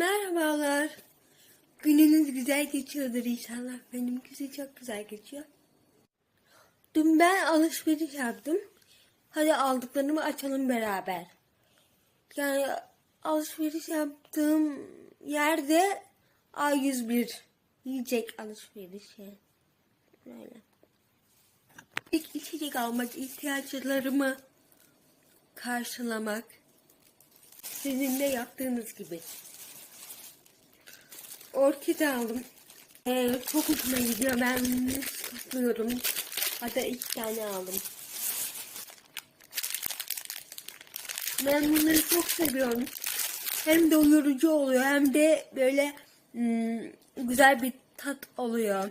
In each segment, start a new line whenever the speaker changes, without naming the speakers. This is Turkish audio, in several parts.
Merhabalar. Gününüz güzel geçiyordur inşallah. Benimkisi çok güzel geçiyor. Dün ben alışveriş yaptım. Hadi aldıklarımı açalım beraber. Yani alışveriş yaptığım yerde A101 yiyecek alışverişi. Böyle. İlk içecek almak, ihtiyaçlarımı karşılamak. Sizin de yaptığınız gibi. Orkide aldım. Ee, çok hoşuma gidiyor. Ben kutluyorum. Hatta iki tane aldım. Ben bunları çok seviyorum. Hem doyurucu oluyor hem de böyle hmm, güzel bir tat oluyor.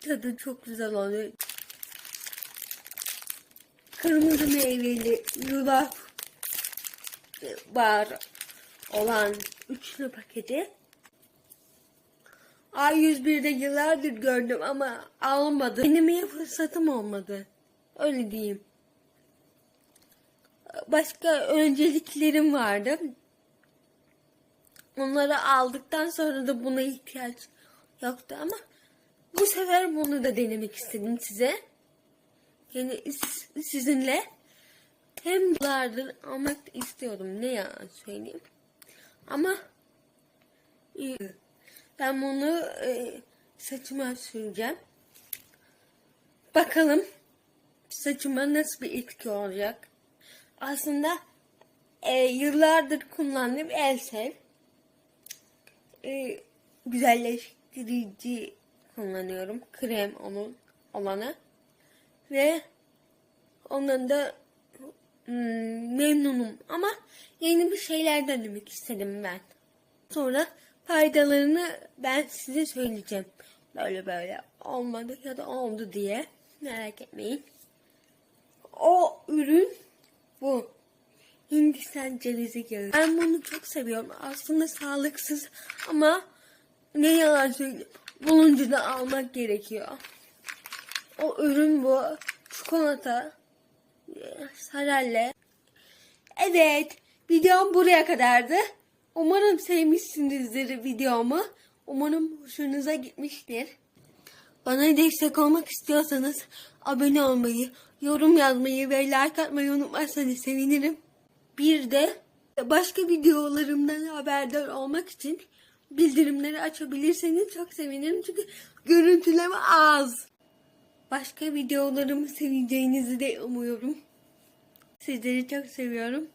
Tadı çok güzel oluyor. Kırmızı meyveli yulaf var olan üçlü paketi. A101'de yıllardır gördüm ama almadım. Denemeye fırsatım olmadı. Öyle diyeyim. Başka önceliklerim vardı. Onları aldıktan sonra da buna ihtiyaç yoktu ama bu sefer bunu da denemek istedim size. Yani siz- sizinle hem yıllardır almak istiyordum ne yalan söyleyeyim. Ama iyi. Ben bunu e, saçıma süreceğim. Bakalım saçıma nasıl bir etki olacak. Aslında e, yıllardır kullandığım Elsev e, güzelleştirici kullanıyorum. Krem onun olanı. Ve ondan da hmm, memnunum. Ama yeni bir şeyler denemek istedim ben. Sonra faydalarını ben size söyleyeceğim. Böyle böyle olmadı ya da oldu diye. Merak etmeyin. O ürün bu. Hindistan cevizi yağı. Ben bunu çok seviyorum. Aslında sağlıksız ama ne yalan söyleyeyim. Bulunca da almak gerekiyor. O ürün bu. Çikolata. Sarelle. Evet. Videom buraya kadardı. Umarım sevmişsinizdir videomu. Umarım hoşunuza gitmiştir. Bana destek olmak istiyorsanız abone olmayı, yorum yazmayı ve like atmayı unutmazsanız sevinirim. Bir de başka videolarımdan haberdar olmak için bildirimleri açabilirseniz çok sevinirim. Çünkü görüntüleme az. Başka videolarımı seveceğinizi de umuyorum. Sizleri çok seviyorum.